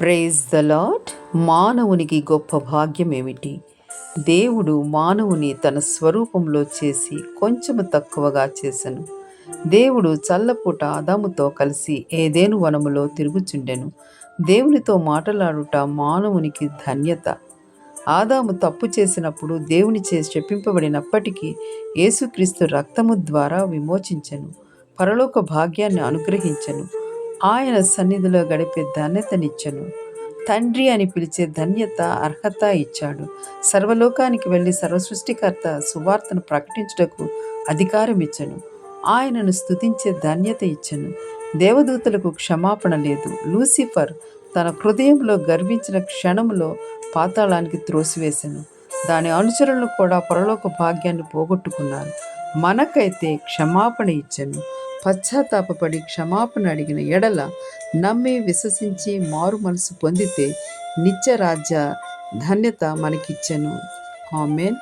Praise the lot మానవునికి గొప్ప భాగ్యం ఏమిటి? దేవుడు మానవుని తన స్వరూపంలో చేసి కొంచెము తక్కువగా చేసెను. దేవుడు చల్లపూట ఆదాముతో కలిసి ఏదేను వనములో తిరుగుచుండెను. దేవునితో మాట్లాడుట మానవునికి ధన్యత. ఆదాము తప్పు చేసినప్పుడు దేవుని చేసి చెప్పింపబడినప్పటికీ యేసుక్రీస్తు రక్తము ద్వారా విమోచించెను. పరలోక భాగ్యాన్ని అనుగ్రహించెను. ఆయన సన్నిధిలో గడిపే ధన్యతనిచ్చను. తండ్రి అని పిలిచే ధన్యత అర్హత ఇచ్చాడు. సర్వలోకానికి వెళ్ళి సర్వసృష్టికర్త సువార్తను ప్రకటించుటకు అధికారం ఇచ్చను ఆయనను స్తుతించే ధన్యత ఇచ్చను. దేవదూతలకు క్షమాపణ లేదు. లూసిఫర్ తన హృదయంలో గర్వించిన క్షణంలో పాతాళానికి త్రోసివేశాను దాని అనుచరులను కూడా పరలోక భాగ్యాన్ని పోగొట్టుకున్నారు మనకైతే క్షమాపణ ఇచ్చను. పశ్చాత్తాపడి క్షమాపణ అడిగిన ఎడల నమ్మి విశ్వసించి మారు మనసు పొందితే నిత్య రాజ్య ధన్యత మనకిచ్చెను. ఆమెన్.